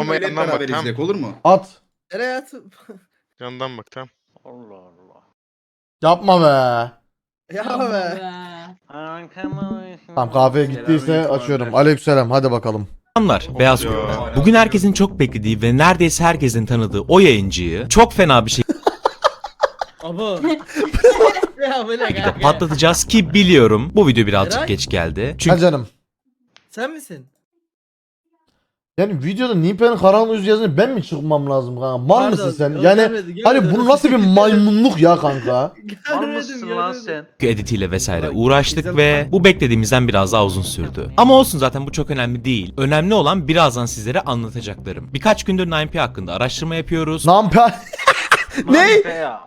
Hep yandan beraber bak tamam. izleyek olur mu? At. Nereye at? Yandan bak tamam. Allah Allah. Yapma be. ya be. Tamam kahveye gittiyse Selamünaleyküm açıyorum. Aleykümselam hadi bakalım. Selamlar Beyaz Ya. Kurt'ta. Bugün herkesin çok beklediği ve neredeyse herkesin tanıdığı o yayıncıyı çok fena bir şekilde Abo. ya kanka? patlatacağız ki biliyorum bu video birazcık Eray? geç geldi. Ha Çünkü canım. Sen misin? Yani videoda Nimpe'nin karanlık yüzü yazınca ben mi çıkmam lazım kanka? Mal Pardon, mısın sen? Yani hani bu nasıl bir maymunluk ya kanka? Mal mısın lan sen? editiyle vesaire uğraştık ve bu beklediğimizden biraz daha uzun sürdü. Ama olsun zaten bu çok önemli değil. Önemli olan birazdan sizlere anlatacaklarım. Birkaç gündür 9P hakkında araştırma yapıyoruz. Nampe... Ne? Ya.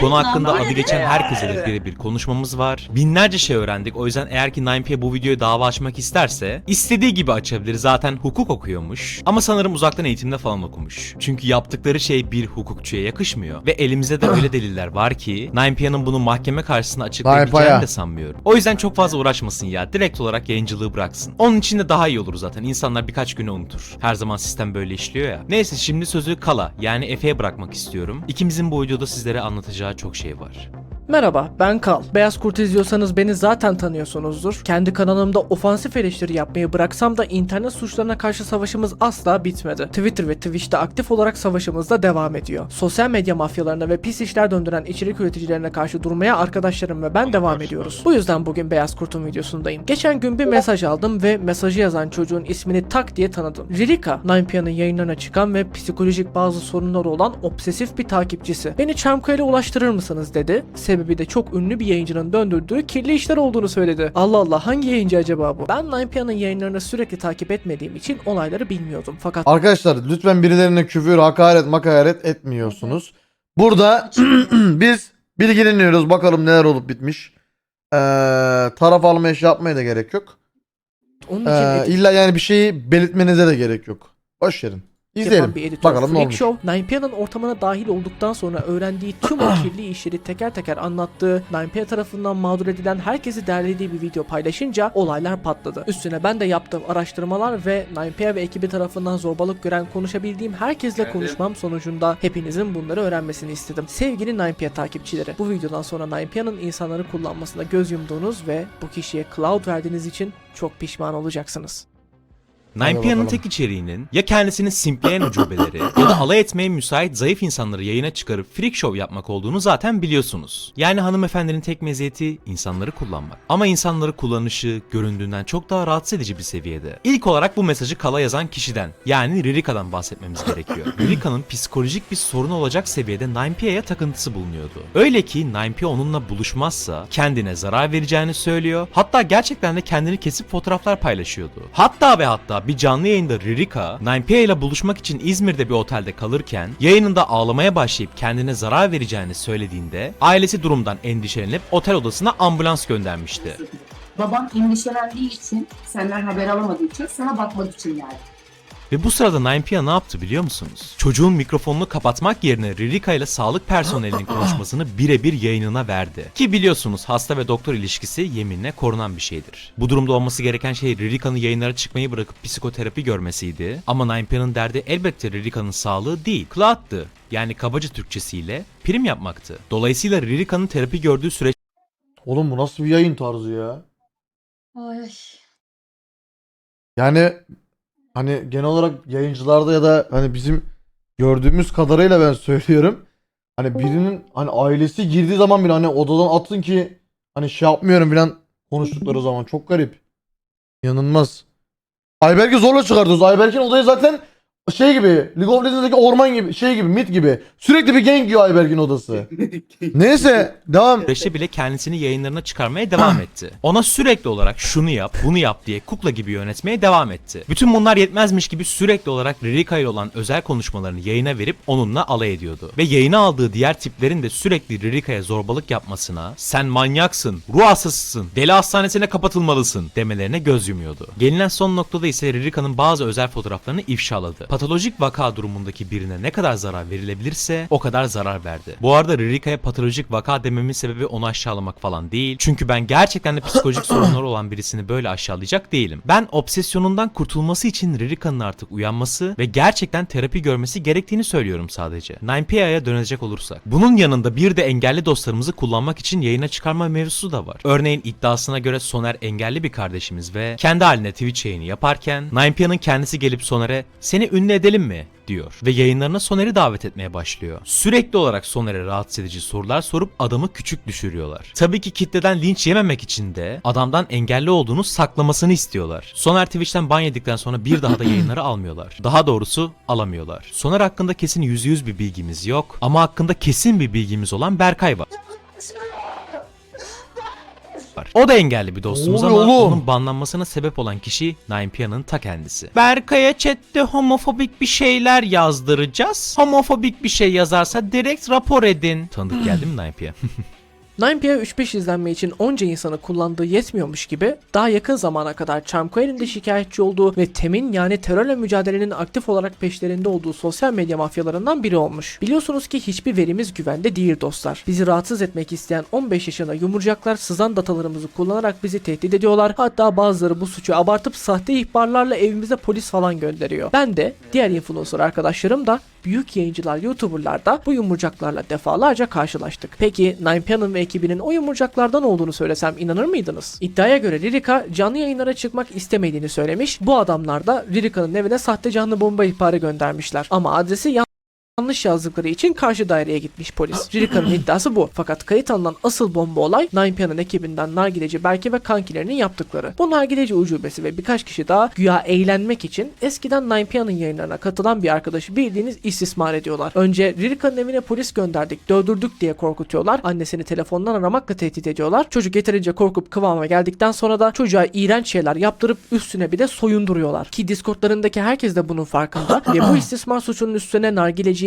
Konu hakkında adı geçen herkese de birebir konuşmamız var. Binlerce şey öğrendik. O yüzden eğer ki 9P bu videoyu dava açmak isterse istediği gibi açabilir. Zaten hukuk okuyormuş. Ama sanırım uzaktan eğitimde falan okumuş. Çünkü yaptıkları şey bir hukukçuya yakışmıyor. Ve elimizde de öyle deliller var ki 9P'nin bunu mahkeme karşısında açıklayabileceğini de sanmıyorum. O yüzden çok fazla uğraşmasın ya. Direkt olarak yayıncılığı bıraksın. Onun için de daha iyi olur zaten. İnsanlar birkaç güne unutur. Her zaman sistem böyle işliyor ya. Neyse şimdi sözü Kala yani Efe'ye bırakmak istiyorum. İkimizin bu videoda sizlere anlatacağı çok şey var. Merhaba ben Kal. Beyaz Kurt izliyorsanız beni zaten tanıyorsunuzdur. Kendi kanalımda ofansif eleştiri yapmayı bıraksam da internet suçlarına karşı savaşımız asla bitmedi. Twitter ve Twitch'te aktif olarak savaşımız da devam ediyor. Sosyal medya mafyalarına ve pis işler döndüren içerik üreticilerine karşı durmaya arkadaşlarım ve ben devam ediyoruz. Bu yüzden bugün Beyaz Kurt'un videosundayım. Geçen gün bir mesaj aldım ve mesajı yazan çocuğun ismini tak diye tanıdım. Ririka, 9PM'nin yayınlarına çıkan ve psikolojik bazı sorunları olan obsesif bir takipçisi. Beni Çamköy'e ulaştırır mısınız dedi. Sebebi de çok ünlü bir yayıncının döndürdüğü kirli işler olduğunu söyledi. Allah Allah hangi yayıncı acaba bu? Ben 9PM'nin yayınlarını sürekli takip etmediğim için olayları bilmiyordum. Fakat Arkadaşlar lütfen birilerine küfür, hakaret, makaret etmiyorsunuz. Burada biz bilgileniyoruz. Bakalım neler olup bitmiş. Ee, taraf almaya şey yapmaya da gerek yok. onun için Ee, illa yani bir şeyi belirtmenize de gerek yok. Boş verin. İzleyelim. bir editör Bakalım ne Freak olmuş. Show, 9PM'nin ortamına dahil olduktan sonra öğrendiği tüm o kirli işleri teker teker anlattığı, 9PM tarafından mağdur edilen herkesi derlediği bir video paylaşınca olaylar patladı. Üstüne ben de yaptığım araştırmalar ve 9PM ve ekibi tarafından zorbalık gören konuşabildiğim herkesle konuşmam sonucunda hepinizin bunları öğrenmesini istedim. Sevgili 9PM takipçileri, bu videodan sonra 9PM'nin insanları kullanmasına göz yumduğunuz ve bu kişiye cloud verdiğiniz için çok pişman olacaksınız. Hadi 9PM'nin bakalım. tek içeriğinin ya kendisini simpleyen ucubeleri ya da alay etmeye müsait zayıf insanları yayına çıkarıp freak show yapmak olduğunu zaten biliyorsunuz. Yani hanımefendinin tek meziyeti insanları kullanmak. Ama insanları kullanışı göründüğünden çok daha rahatsız edici bir seviyede. İlk olarak bu mesajı Kala yazan kişiden yani Ririka'dan bahsetmemiz gerekiyor. Ririka'nın psikolojik bir sorun olacak seviyede 9PA'ya takıntısı bulunuyordu. Öyle ki 9PA onunla buluşmazsa kendine zarar vereceğini söylüyor. Hatta gerçekten de kendini kesip fotoğraflar paylaşıyordu. Hatta ve hatta bir canlı yayında Ririka 9PA ile buluşmak için İzmir'de bir otelde kalırken yayınında ağlamaya başlayıp kendine zarar vereceğini söylediğinde ailesi durumdan endişelenip otel odasına ambulans göndermişti. Babam endişelendiği için, senden haber alamadığı için sana bakmak için geldi. Ve bu sırada 9PA ne yaptı biliyor musunuz? Çocuğun mikrofonunu kapatmak yerine Ririka ile sağlık personelinin konuşmasını birebir yayınına verdi. Ki biliyorsunuz hasta ve doktor ilişkisi yeminle korunan bir şeydir. Bu durumda olması gereken şey Ririka'nın yayınlara çıkmayı bırakıp psikoterapi görmesiydi. Ama 9PA'nın derdi elbette Ririka'nın sağlığı değil, Cloud'dı. Yani kabaca Türkçesiyle prim yapmaktı. Dolayısıyla Ririka'nın terapi gördüğü süreç Oğlum bu nasıl bir yayın tarzı ya? Ay. Yani hani genel olarak yayıncılarda ya da hani bizim gördüğümüz kadarıyla ben söylüyorum. Hani birinin hani ailesi girdiği zaman bile hani odadan atın ki hani şey yapmıyorum filan konuştukları zaman çok garip. İnanılmaz. Ayberk'i zorla çıkartıyoruz. Ayberk'in odayı zaten şey gibi League of Legends'daki orman gibi şey gibi mit gibi. Sürekli bir gang yiyor Ayberk'in odası. Neyse devam. süreçte bile kendisini yayınlarına çıkarmaya devam etti. Ona sürekli olarak şunu yap, bunu yap diye kukla gibi yönetmeye devam etti. Bütün bunlar yetmezmiş gibi sürekli olarak Ririka ile olan özel konuşmalarını yayına verip onunla alay ediyordu. Ve yayına aldığı diğer tiplerin de sürekli Ririka'ya zorbalık yapmasına, sen manyaksın, ruh hastasısın, deli hastanesine kapatılmalısın demelerine göz yumuyordu. Gelinen son noktada ise Ririka'nın bazı özel fotoğraflarını ifşaladı. Patolojik vaka durumundaki birine ne kadar zarar verilebilirse o kadar zarar verdi. Bu arada Ririka'ya patolojik vaka dememin sebebi onu aşağılamak falan değil. Çünkü ben gerçekten de psikolojik sorunları olan birisini böyle aşağılayacak değilim. Ben obsesyonundan kurtulması için Ririka'nın artık uyanması ve gerçekten terapi görmesi gerektiğini söylüyorum sadece. 9PI'ye dönecek olursak. Bunun yanında bir de engelli dostlarımızı kullanmak için yayına çıkarma mevzusu da var. Örneğin iddiasına göre Soner engelli bir kardeşimiz ve kendi haline Twitch yayını yaparken 9PI'nin kendisi gelip Soner'e seni ünlü edelim mi diyor ve yayınlarına Soner'i davet etmeye başlıyor. Sürekli olarak Soner'e rahatsız edici sorular sorup adamı küçük düşürüyorlar. Tabii ki kitleden linç yememek için de adamdan engelli olduğunu saklamasını istiyorlar. Soner Twitch'ten ban yedikten sonra bir daha da yayınları almıyorlar. Daha doğrusu alamıyorlar. Soner hakkında kesin %100 bir bilgimiz yok ama hakkında kesin bir bilgimiz olan Berkay var. Var. O da engelli bir dostumuz Ne ama oğlum? onun banlanmasına sebep olan kişi 9pia'nın ta kendisi. Berkay'a chatte homofobik bir şeyler yazdıracağız. Homofobik bir şey yazarsa direkt rapor edin. Tanıdık geldi mi 9pia? 9PA 3-5 izlenme için onca insanı kullandığı yetmiyormuş gibi daha yakın zamana kadar Charmcoin'in de şikayetçi olduğu ve TEM'in yani terörle mücadelenin aktif olarak peşlerinde olduğu sosyal medya mafyalarından biri olmuş. Biliyorsunuz ki hiçbir verimiz güvende değil dostlar. Bizi rahatsız etmek isteyen 15 yaşında yumurcaklar sızan datalarımızı kullanarak bizi tehdit ediyorlar. Hatta bazıları bu suçu abartıp sahte ihbarlarla evimize polis falan gönderiyor. Ben de diğer influencer arkadaşlarım da büyük yayıncılar, youtuberlar da bu yumurcaklarla defalarca karşılaştık. Peki 9pia'nın ve ekibinin o yumurcaklardan olduğunu söylesem inanır mıydınız? İddiaya göre Ririka canlı yayınlara çıkmak istemediğini söylemiş. Bu adamlar da Ririka'nın evine sahte canlı bomba ihbarı göndermişler. Ama adresi yanlış yazdıkları için karşı daireye gitmiş polis. Ririka'nın iddiası bu. Fakat kayıt alınan asıl bomba olay 9pia'nın ekibinden nargileci Berke ve kankilerinin yaptıkları. Bu nargileci ucubesi ve birkaç kişi daha güya eğlenmek için eskiden 9pia'nın yayınlarına katılan bir arkadaşı bildiğiniz istismar ediyorlar. Önce Ririka'nın evine polis gönderdik, dövdürdük diye korkutuyorlar. Annesini telefondan aramakla tehdit ediyorlar. Çocuk yeterince korkup kıvama geldikten sonra da çocuğa iğrenç şeyler yaptırıp üstüne bir de soyunduruyorlar. Ki Discord'larındaki herkes de bunun farkında ve bu istismar suçunun üstüne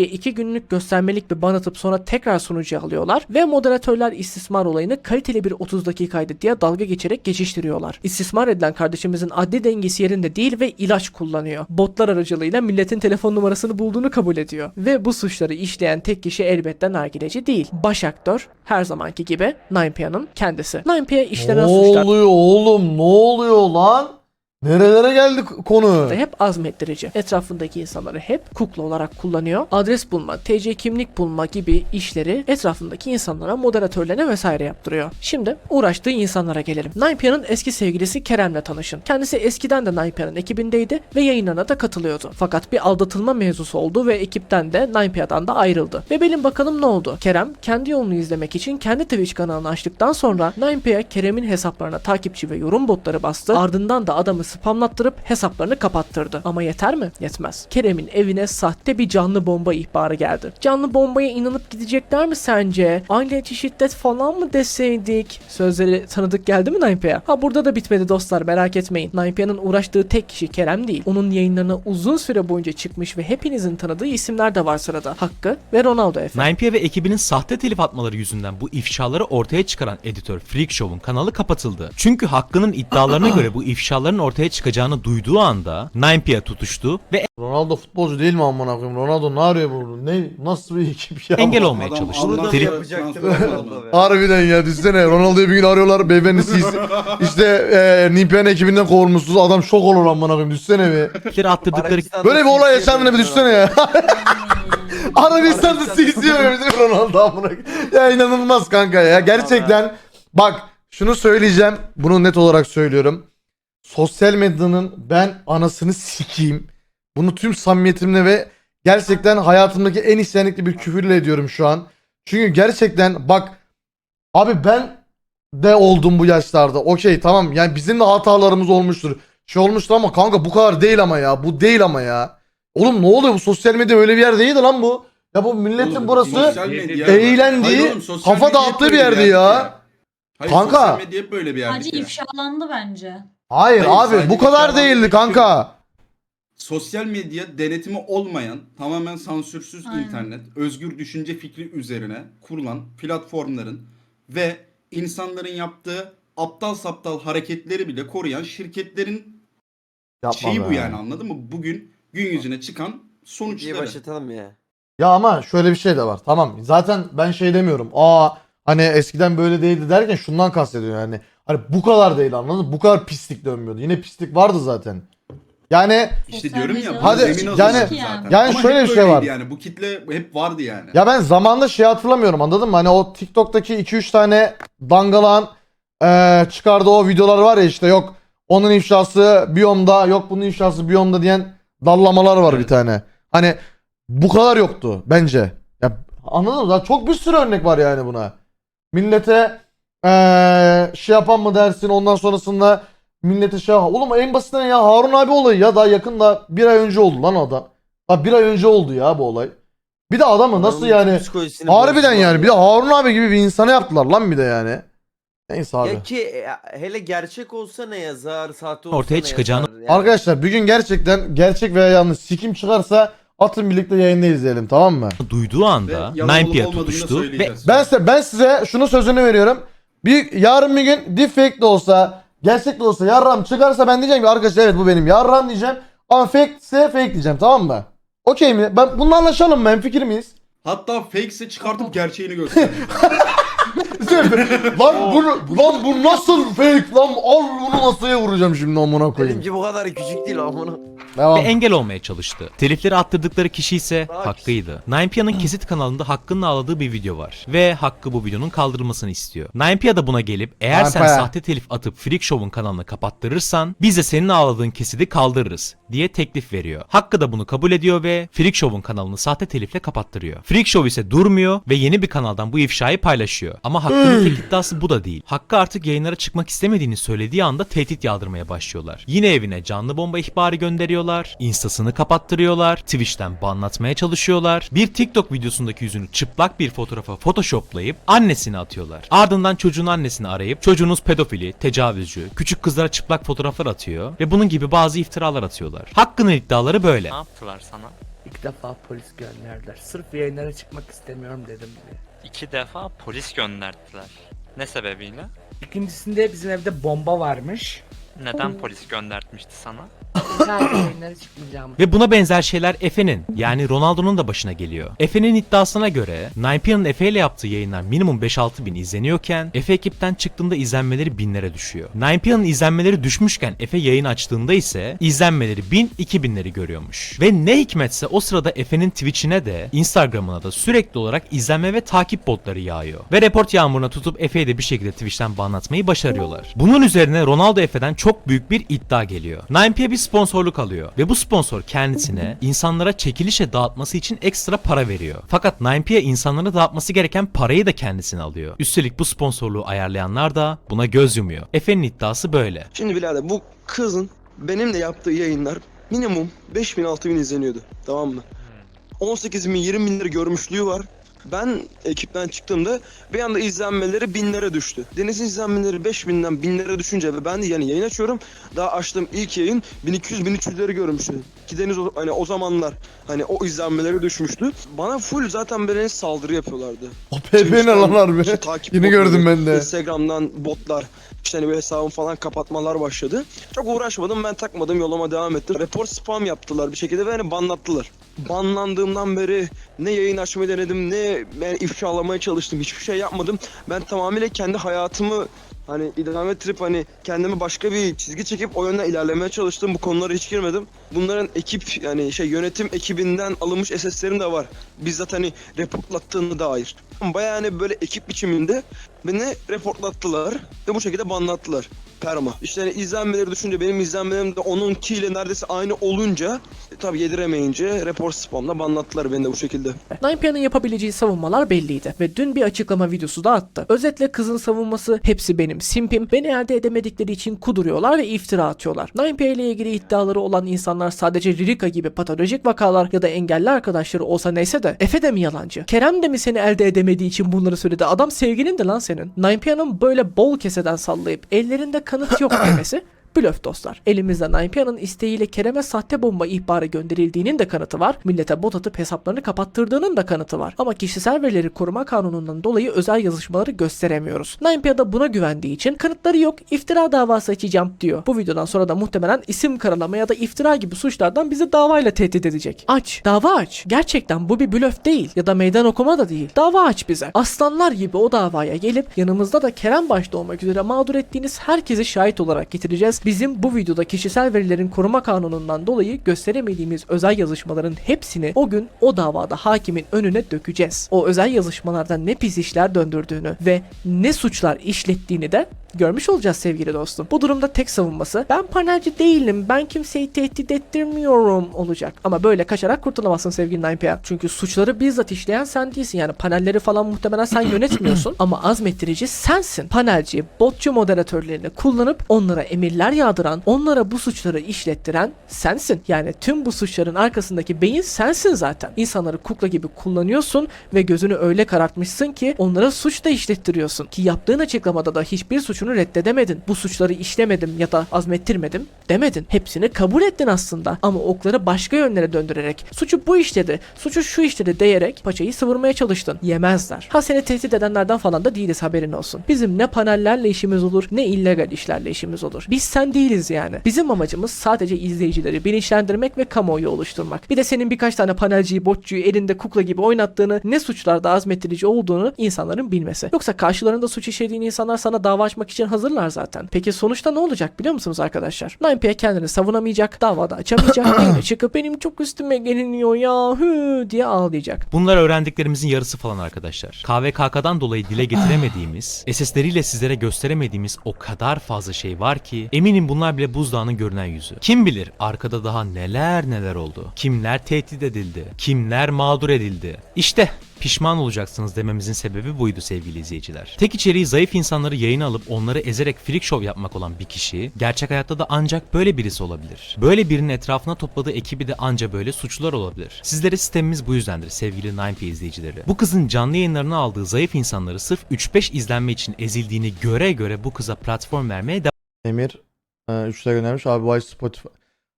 nargileciye iki günlük göstermelik bir ban atıp sonra tekrar sunucuya alıyorlar ve moderatörler istismar olayını kaliteli bir 30 dakikaydı diye dalga geçerek geçiştiriyorlar. İstismar edilen kardeşimizin adli dengesi yerinde değil ve ilaç kullanıyor. Botlar aracılığıyla milletin telefon numarasını bulduğunu kabul ediyor. Ve bu suçları işleyen tek kişi elbette nargileci değil. Baş aktör her zamanki gibi 9pia'nın kendisi. 9pia işlenen Ne suçlar oluyor oğlum? Ne oluyor lan? Nerelere geldi konu? hep azmettirici. Etrafındaki insanları hep kukla olarak kullanıyor. Adres bulma, TC kimlik bulma gibi işleri etrafındaki insanlara, moderatörlerine vesaire yaptırıyor. Şimdi uğraştığı insanlara gelelim. 9pia'nın eski sevgilisi Kerem'le tanışın. Kendisi eskiden de 9pia'nın ekibindeydi ve yayınlarına da katılıyordu. Fakat bir aldatılma mevzusu oldu ve ekipten de 9pia'dan da ayrıldı. Ve bilin bakalım ne oldu? Kerem kendi yolunu izlemek için kendi Twitch kanalını açtıktan sonra 9pia Kerem'in hesaplarına takipçi ve yorum botları bastı. Ardından da adamı spamlattırıp hesaplarını kapattırdı. Ama yeter mi? Yetmez. Kerem'in evine sahte bir canlı bomba ihbarı geldi. Canlı bombaya inanıp gidecekler mi sence? Aile içi şiddet falan mı deseydik? Sözleri tanıdık geldi mi 9pia? Ha burada da bitmedi dostlar merak etmeyin. 9pia'nın uğraştığı tek kişi Kerem değil. Onun yayınlarına uzun süre boyunca çıkmış ve hepinizin tanıdığı isimler de var sırada. Hakkı ve Ronaldo Efe. 9pia ve ekibinin sahte telif atmaları yüzünden bu ifşaları ortaya çıkaran editör Freak Show'un kanalı kapatıldı. Çünkü Hakkı'nın iddialarına göre bu ifşaların ortaya çıkacağını duyduğu anda 9pia tutuştu ve Ronaldo futbolcu değil mi amına koyayım? Ronaldo ne arıyor burada? Ne nasıl bir ekip ya? engel bu? olmaya Adam çalıştı. Allah Trip- yapacaktı. Harbiden ya düşsene Ronaldo'yu bir gün arıyorlar beyefendi siz işte e, Nimpian ekibinden kovulmuşsunuz adam şok olur amına koyayım düşsene bir. Tripleri attırdıkları Böyle bir olay yaşandığını bir düşünsene ya. Arabistan'da CC bizim Ronaldo amına koyayım. Ya inanılmaz kanka ya gerçekten bak şunu söyleyeceğim bunu net olarak söylüyorum. Sosyal medyanın ben anasını sikeyim. Bunu tüm samimiyetimle ve gerçekten hayatımdaki en isyanetli bir küfürle ediyorum şu an. Çünkü gerçekten bak abi ben de oldum bu yaşlarda. Okey tamam yani bizim de hatalarımız olmuştur. Şey olmuştur ama kanka bu kadar değil ama ya. Bu değil ama ya. Oğlum ne oluyor bu sosyal medya öyle bir yer değildi lan bu. Ya bu milletin Oğlum, burası sosyal medya- eğlendiği, Hayır oğlum, sosyal kafa medya hep dağıttığı bir böyle yerdi ya. Hayır, Kanka. Sosyal medya hep böyle bir yerdi. Sadece ya. ifşalandı bence. Hayır, Hayır, abi bu kadar değildi kanka. Sosyal medya denetimi olmayan, tamamen sansürsüz Aynen. internet, özgür düşünce fikri üzerine kurulan platformların ve insanların yaptığı aptal saptal hareketleri bile koruyan şirketlerin Yapma şeyi bu be. yani anladın mı? Bugün gün yüzüne çıkan sonuçları. başlatalım ya. Ya ama şöyle bir şey de var. Tamam. Zaten ben şey demiyorum. Aa hani eskiden böyle değildi derken şundan kastediyor yani. Hani bu kadar değil anladın mı? Bu kadar pislik dönmüyordu. Yine pislik vardı zaten. Yani İşte diyorum ya. Hadi, zemin yani- zaten. yani Ama şöyle hep bir şey böyleydi var. Yani bu kitle hep vardı yani. ya ben zamanında şey hatırlamıyorum anladın mı? Hani o TikTok'taki 2-3 tane dangalan eee çıkardığı o videolar var ya işte yok onun ifşası biyomda yok bunun ifşası biyomda diyen dallamalar var bir Evet. tane. Hani bu kadar yoktu bence. Ya anladın mı? Daha çok bir sürü örnek var yani buna. Millete eee şey yapan mı dersin ondan sonrasında millete şey oğlum en basitinden ya Harun abi olayı ya daha yakında bir ay önce oldu lan o da. Ha bir ay önce oldu ya bu olay. Bir de adamı nasıl yani harbiden yani bir de Harun abi gibi bir insana yaptılar lan bir de yani. Neyse abi. Ya ki e, hele gerçek olsa ne yazar, sahte olsa Ortaya ne çıkacağını- yazar? Yani Arkadaşlar bir gün gerçekten gerçek veya yanlış sikim çıkarsa atın birlikte yayında izleyelim tamam mı? duyduğu anda Ve yalan olup 9p'ye olmadığını da tutuştu ve. Ben size ben size şunu sözünü veriyorum. Bir yarın bir gün deepfake de olsa, gerçek de olsa yarram çıkarsa ben diyeceğim ki arkadaşlar evet bu benim yarram diyeceğim. Ama fake ise fake diyeceğim tamam mı? Okey mi? Ben bununla anlaşalım mı? Fikir miyiz? Hatta fake'se çıkartıp gerçeğini göster. lan bu lan bu nasıl fake lan? Al bunu masaya vuracağım şimdi amına koyayım. benimki bu kadar küçük değil amına. Devam. ve engel olmaya çalıştı. Telifleri attırdıkları kişi ise Bak. Hakkı'ydı. 9pia'nın kesit kanalında Hakkı'nın ağladığı bir video var. Ve Hakkı bu videonun kaldırılmasını istiyor. 9pia da buna gelip eğer sen 9pia. sahte telif atıp Freak Show'un kanalını kapattırırsan biz de senin ağladığın kesidi kaldırırız diye teklif veriyor. Hakkı da bunu kabul ediyor ve Freak Show'un kanalını sahte telifle kapattırıyor. Freak Show ise durmuyor ve yeni bir kanaldan bu ifşayı paylaşıyor. Ama Hakkı'nın tek iddiası bu da değil. Hakkı artık yayınlara çıkmak istemediğini söylediği anda tehdit yağdırmaya başlıyorlar. Yine evine canlı bomba ihbarı gönderiyorlar. Instasını kapattırıyorlar. Twitch'ten banlatmaya çalışıyorlar. Bir TikTok videosundaki yüzünü çıplak bir fotoğrafa photoshoplayıp annesine atıyorlar. Ardından çocuğun annesini arayıp çocuğunuz pedofili, tecavüzcü, küçük kızlara çıplak fotoğraflar atıyor ve bunun gibi bazı iftiralar atıyorlar. Hakkı'nın iddiaları böyle. Ne yaptılar sana? İlk defa polis gönderdiler. Sırf yayınlara çıkmak istemiyorum dedim diye. İki defa polis gönderdiler. Ne sebebiyle? İkincisinde bizim evde bomba varmış. Neden polis göndertmişti sana? Ve buna benzer şeyler Efe'nin yani Ronaldo'nun da başına geliyor. Efe'nin iddiasına göre 9pia'nın Efe ile yaptığı yayınlar minimum 5-6 bin izleniyorken Efe ekipten çıktığında izlenmeleri binlere düşüyor. 9pia'nın izlenmeleri düşmüşken Efe yayın açtığında ise izlenmeleri 1000-2000'leri görüyormuş. Ve ne hikmetse o sırada Efe'nin Twitch'ine de Instagram'ına da sürekli olarak izlenme ve takip botları yağıyor. Ve report yağmuruna tutup Efe'yi de bir şekilde Twitch'ten banlatmayı başarıyorlar. Bunun üzerine Ronaldo Efe'den çok büyük bir iddia geliyor. 9pia bir sponsorluk alıyor ve bu sponsor kendisine insanlara çekilişe dağıtması için ekstra para veriyor. Fakat 9pia insanlara dağıtması gereken parayı da kendisine alıyor. Üstelik bu sponsorluğu ayarlayanlar da buna göz yumuyor. Efe'nin iddiası böyle. Şimdi birader bu kızın benimle yaptığı yayınlar minimum 5000 6000 izleniyordu. Tamam mı? 18 bin 20 bin lira görmüşlüğü var. Ben ekipten çıktığımda bir anda izlenmeleri binlere düştü. Deniz'in izlenmeleri 5000'den binlere düşünce ve ben de yani yayın açıyorum. Daha açtığım ilk yayın 1200-1300'leri görmüştü. Ki Deniz o, hani o zamanlar hani o izlenmeleri düşmüştü. Bana full zaten böyle saldırı yapıyorlardı. O PP ne lan harbi? İşte takip Yeni botları, gördüm ben de. Instagram'dan botlar, işte hani böyle hesabımı falan kapatmalar başladı. Çok uğraşmadım ben takmadım yoluma devam ettim. Report spam yaptılar bir şekilde ve hani banlattılar. Banlandığımdan beri ne yayın açmayı denedim ne yani ifşalamaya çalıştım hiçbir şey yapmadım. Ben tamamıyla kendi hayatımı hani idame ettirip hani kendime başka bir çizgi çekip o yönden ilerlemeye çalıştım. Bu konulara hiç girmedim. Bunların ekip yani şey yönetim ekibinden alınmış SS'lerim de var. Bizzat hani reportlattığını dair. Bayağı hani böyle ekip biçiminde beni reportlattılar ve bu şekilde banlattılar. Perma. İşte hani izlenmeleri düşünce benim izlenmelerim de onunkiyle neredeyse aynı olunca e, tabi yediremeyince report spamla banlattılar beni de bu şekilde. 9pia'nın yapabileceği savunmalar belliydi ve dün bir açıklama videosu da attı. Özetle kızın savunması hepsi benim simpim, beni elde edemedikleri için kuduruyorlar ve iftira atıyorlar. 9pia ile ilgili iddiaları olan insanlar sadece Ririka gibi patolojik vakalar ya da engelli arkadaşları olsa neyse de Efe de mi yalancı? Kerem de mi seni elde edemediği için bunları söyledi? Adam sevgilin de lan senin. 9pia'nın böyle bol keseden sallayıp ellerinde kanıt yok demesi Blöf dostlar. Elimizde 9PA'nın isteğiyle Kerem'e sahte bomba ihbarı gönderildiğinin de kanıtı var. Millete bot atıp hesaplarını kapattırdığının da kanıtı var. Ama kişisel verileri koruma kanunundan dolayı özel yazışmaları gösteremiyoruz. 9PA da buna güvendiği için kanıtları yok iftira davası açacağım diyor. Bu videodan sonra da muhtemelen isim karalama ya da iftira gibi suçlardan bizi davayla tehdit edecek. Aç. Dava aç. Gerçekten bu bir blöf değil ya da meydan okuma da değil. Dava aç bize. Aslanlar gibi o davaya gelip yanımızda da Kerem başta olmak üzere mağdur ettiğiniz herkesi şahit olarak getireceğiz. Bizim bu videoda kişisel verilerin koruma kanunundan dolayı gösteremediğimiz özel yazışmaların hepsini o gün o davada hakimin önüne dökeceğiz. O özel yazışmalarda ne pis işler döndürdüğünü ve ne suçlar işlettiğini de görmüş olacağız sevgili dostum. Bu durumda tek savunması ben panelci değilim ben kimseyi tehdit ettirmiyorum olacak. Ama böyle kaçarak kurtulamazsın sevgili 9PA. Çünkü suçları bizzat işleyen sen değilsin. Yani panelleri falan muhtemelen sen yönetmiyorsun ama azmettirici sensin. Panelci, botçu moderatörlerini kullanıp onlara emirler yağdıran, onlara bu suçları işlettiren sensin. Yani tüm bu suçların arkasındaki beyin sensin zaten. İnsanları kukla gibi kullanıyorsun ve gözünü öyle karartmışsın ki onlara suç da işlettiriyorsun. Ki yaptığın açıklamada da hiçbir suçunu reddedemedin. Bu suçları işlemedim ya da azmettirmedim demedin. Hepsini kabul ettin aslında. Ama okları başka yönlere döndürerek suçu bu işledi, suçu şu işledi diyerek paçayı sıvırmaya çalıştın. Yemezler. Ha seni tehdit edenlerden falan da değiliz haberin olsun. Bizim ne panellerle işimiz olur ne illegal işlerle işimiz olur. Biz sen değiliz yani. Bizim amacımız sadece izleyicileri bilinçlendirmek ve kamuoyu oluşturmak. Bir de senin birkaç tane panelciyi, botçuyu elinde kukla gibi oynattığını, ne suçlarda azmettirici olduğunu insanların bilmesi. Yoksa karşılarında suç işlediğin insanlar sana dava açmak için hazırlar zaten. Peki sonuçta ne olacak biliyor musunuz arkadaşlar? 9PA kendini savunamayacak, davada açamayacak, yine çıkıp benim çok üstüme geliniyor ya hü diye ağlayacak. Bunlar öğrendiklerimizin yarısı falan arkadaşlar. KVKK'dan dolayı dile getiremediğimiz, SS'leriyle sizlere gösteremediğimiz o kadar fazla şey var ki eminim bunlar bile buzdağının görünen yüzü. Kim bilir arkada daha neler neler oldu. Kimler tehdit edildi. Kimler mağdur edildi. İşte pişman olacaksınız dememizin sebebi buydu sevgili izleyiciler. Tek içeriği zayıf insanları yayına alıp onları ezerek freak show yapmak olan bir kişi gerçek hayatta da ancak böyle birisi olabilir. Böyle birinin etrafına topladığı ekibi de anca böyle suçlular olabilir. Sizlere sistemimiz bu yüzdendir sevgili 9P izleyicileri. Bu kızın canlı yayınlarına aldığı zayıf insanları sırf 3-5 izlenme için ezildiğini göre göre bu kıza platform vermeye Emir 3 lira göndermiş abi vay Spotify.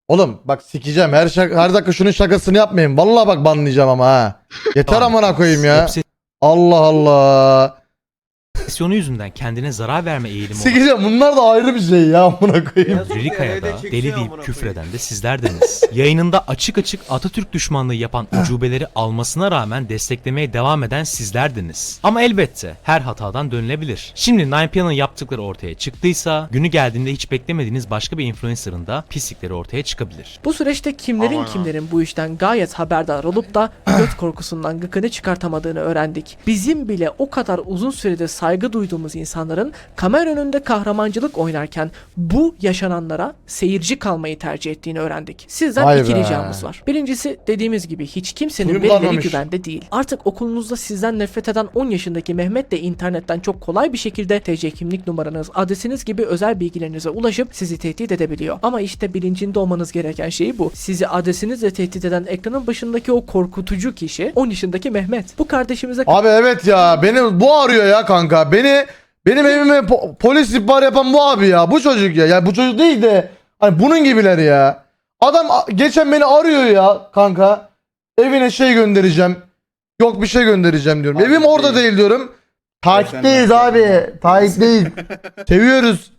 Oğlum bak sikeceğim her şak her dakika şunun şakasını yapmayın. Vallahi bak banlayacağım ama ha. Yeter amına koyayım ya. Obsesyon Allah Allah. yüzünden kendine zarar verme eğilimi olan Sikeceğim bunlar da ayrı bir şey ya amına koyayım. Lirikaya'da deli deyip küfreden de sizlerdiniz. Yayınında açık açık Atatürk düşmanlığı yapan ucubeleri almasına rağmen desteklemeye devam eden sizlerdiniz. Ama elbette her hatadan dönülebilir. Şimdi 9PA'nın yaptıkları ortaya çıktıysa günü geldiğinde hiç beklemediğiniz başka bir influencer'ın da pislikleri ortaya çıkabilir. Bu süreçte kimlerin kimlerin bu işten gayet haberdar olup da göt korkusundan gıkını çıkartamadığını öğrendik. Bizim bile o kadar uzun süredir saygı duyduğumuz insanların kamera önünde kahramancılık oynarken bu yaşananlara seyirci kalmayı tercih ettiğini öğrendik. Sizden Vay iki be. ricamız var. Birincisi dediğimiz gibi hiç kimsenin verileri güvende değil. Artık okulunuzda sizden nefret eden 10 yaşındaki Mehmet de internetten çok kolay bir şekilde TC kimlik numaranız, adresiniz gibi özel bilgilerinize ulaşıp sizi tehdit edebiliyor. Ama işte bilincinde olmanız gereken şey bu. Sizi adresinizle tehdit eden ekranın başındaki o korkutucu kişi 10 yaşındaki Mehmet. Bu kardeşimize Abi evet ya beni bu arıyor ya kanka. Beni benim evime po- polis ihbar yapan bu abi ya. Bu çocuk ya. Ya bu çocuk değil de hani bunun gibiler ya. Adam geçen beni arıyor ya kanka. Evine şey göndereceğim. Yok bir şey göndereceğim diyorum. Abi Evim orada değil. değil diyorum. Takipteyiz Sen abi. Takipteyiz. Seviyoruz.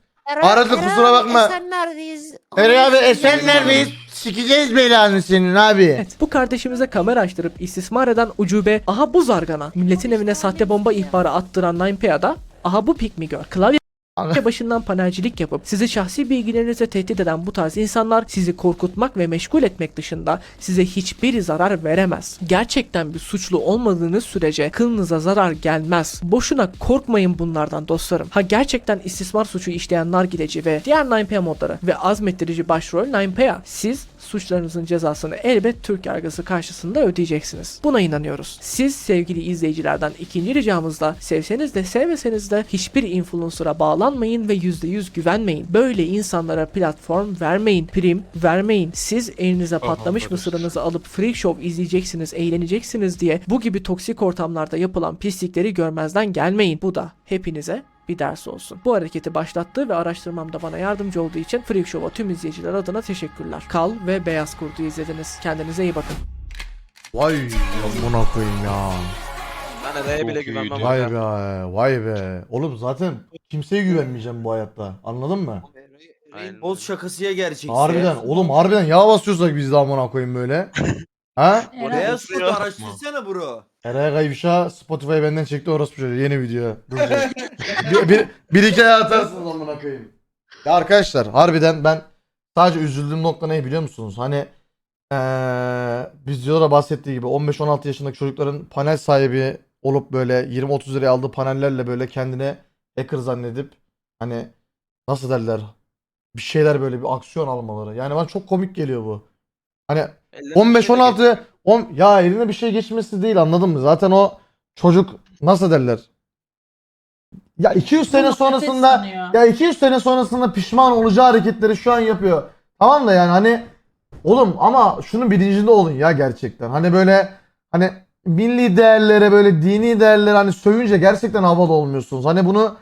Aradı kusura bakma. neredeyiz? Eri abi esen neredeyiz? Sikeceğiz belanı senin abi. Bu kardeşimize kamera açtırıp istismar eden ucube aha bu zargana milletin evine sahte bomba ihbarı attıran 9PA'da aha bu girl. Klavye Ana- başından panelcilik yapıp sizi şahsi bilgilerinize tehdit eden bu tarz insanlar sizi korkutmak ve meşgul etmek dışında size hiçbir zarar veremez. Gerçekten bir suçlu olmadığınız sürece kılınıza zarar gelmez. Boşuna korkmayın bunlardan dostlarım. Ha gerçekten istismar suçu işleyen nargileci ve diğer 9PA modları ve azmettirici başrol 9PA. Siz suçlarınızın cezasını elbet Türk yargısı karşısında ödeyeceksiniz. Buna inanıyoruz. Siz sevgili izleyicilerden ikinci ricamız da sevseniz de sevmeseniz de hiçbir influencer'a bağlanmayın ve %100 güvenmeyin. Böyle insanlara platform vermeyin, prim vermeyin. Siz elinize patlamış mısırınızı alıp freak show izleyeceksiniz, eğleneceksiniz diye bu gibi toksik ortamlarda yapılan pislikleri görmezden gelmeyin. Bu da hepinize bir ders olsun. Bu hareketi başlattığı ve araştırmamda bana yardımcı olduğu için Freak Show'a tüm izleyiciler adına teşekkürler. Kal ve Beyaz Kurt'u izlediniz. Kendinize iyi bakın. Vay amına koyayım ya. Ben R'ye bile güvenmem. Vay be, vay be. Oğlum zaten kimseye güvenmeyeceğim bu hayatta. Anladın mı? Boz şakasıya gerçekse. Harbiden. Oğlum harbiden yağ basıyorsak biz de amına koyayım böyle. ha? Beyaz kurt araştırsana bro. Eray Kayvişa Spotify benden çekti orospu çocuğu yeni video. Bir, bir, bir iki ay atarsınız amına koyayım. Ya arkadaşlar harbiden ben sadece üzüldüğüm nokta ne biliyor musunuz? Hani eee biz videoda bahsettiği gibi 15-16 yaşındaki çocukların panel sahibi olup böyle 20-30 liraya aldığı panellerle böyle kendine hacker zannedip hani nasıl derler bir şeyler böyle bir aksiyon almaları. Yani bana çok komik geliyor bu. Hani 15-16 on, ya eline bir şey geçmesi değil anladın mı? Zaten o çocuk nasıl derler? Ya 200 sene sonrasında sanıyor. ya 200 sene sonrasında pişman olacağı hareketleri şu an yapıyor. Tamam da yani hani oğlum ama şunun bilincinde olun ya gerçekten. Hani böyle hani milli değerlere böyle dini değerlere hani sövünce gerçekten havada olmuyorsunuz. Hani bunu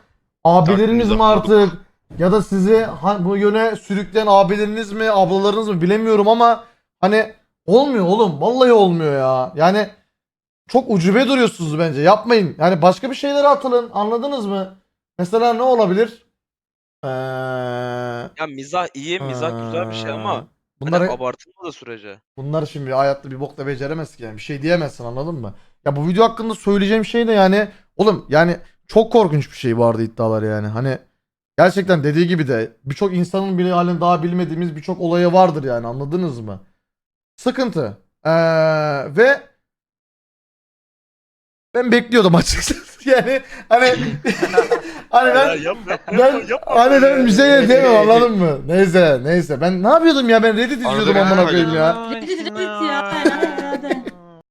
abileriniz mi artık ya da sizi ha- bu yöne sürükleyen abileriniz mi ablalarınız mı bilemiyorum ama hani olmuyor oğlum vallahi olmuyor ya. Yani çok ucube duruyorsunuz bence yapmayın. Yani başka bir şeylere atılın anladınız mı? Mesela ne olabilir? Ee, Ya mizah iyi, mizah güzel bir şey ama ee, bunları abartılmadığı sürece. Bunlar şimdi hayatta bir bok da beceremez ki yani. Bir şey diyemezsin anladın mı? Ya bu video hakkında söyleyeceğim şey de yani oğlum yani çok korkunç bir şey vardı iddialar yani. Hani gerçekten dediği gibi de birçok insanın bile halen daha bilmediğimiz birçok olayı vardır yani anladınız mı? Sıkıntı. Ee, ve ben bekliyordum açıkçası. Yani hani hani ben ben hani ben müzeye diyemem anladın mı? Neyse neyse ben ne yapıyordum ya ben Reddit izliyordum amına ben- koyayım ya. Reddit Reddit ya.